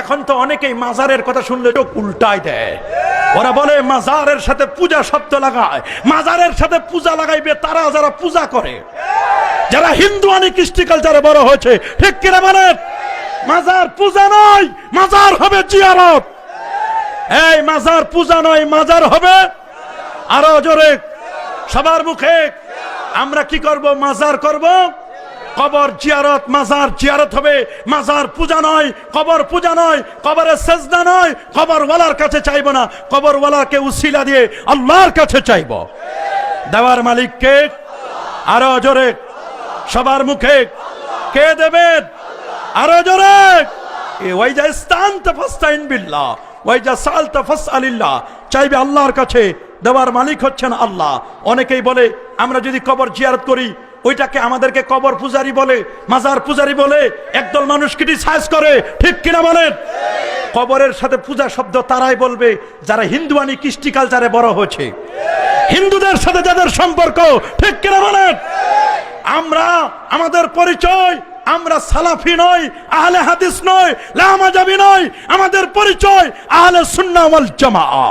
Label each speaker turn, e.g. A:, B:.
A: এখন তো অনেকেই মাজারের কথা শুনলে চোখ উল্টাই দেয়। ওরা বলে, মাজারের সাথে পূজা শব্দ লাগায়। মাজারের সাথে পূজা লাগাইবে তারা যারা পূজা করে। যারা হিন্দু আনি কৃষ্টি কালচারে বড় হয়েছে, ঠিক কিনা বলেন? মাজার পূজা নয়, মাজার হবে জিয়ারত। এই মাজার পূজা নয়, মাজার হবে আরও জোরে, সবার মুখে। আমরা কি করব? মাজার করব? কবর জিয়ারত, মাজার জিয়ারত হবে। মাজার পূজা নয়, কবর পূজা নয়, কবরের সেজদা নয় কবর ওয়ালার কাছে চাইব না। কবর ওয়ালাকে উসিলা দিয়ে আল্লাহর কাছে চাইব। দেওয়ার মালিককে আরও জোরে, সবার মুখে কে দেবেন আরও জোরে। এ ওয়াইজা ইস্তান তাফাস্তাইন বিল্লাহ, ওয়াইজা সাল তাফাস আলিল্লাহ চাইবে আল্লাহর কাছে, দেওয়ার মালিক হচ্ছেন আল্লাহ। অনেকেই বলে, আমরা যদি কবর জিয়ারত করি ওইটাকে আমাদেরকে কবর পূজারি বলে, মাজার পূজারি বলে একদল মানুষ ক্রিটিসাইজ করে। ঠিক কিনা বলেন? কবরের সাথে পূজা শব্দ তারাই বলবে, যারা হিন্দুয়ানি কৃষ্টি কালচারে বড় হয়েছে। হিন্দুদের সাথে যাদের সম্পর্ক, ঠিক কিনা বলেন? আমরা, আমাদের পরিচয়, আমরা সালাফি নই, আহলে হাদিস নই লামাজাবি নই, আমাদের পরিচয় আহলে সুন্নাহ ওয়াল জামাআ।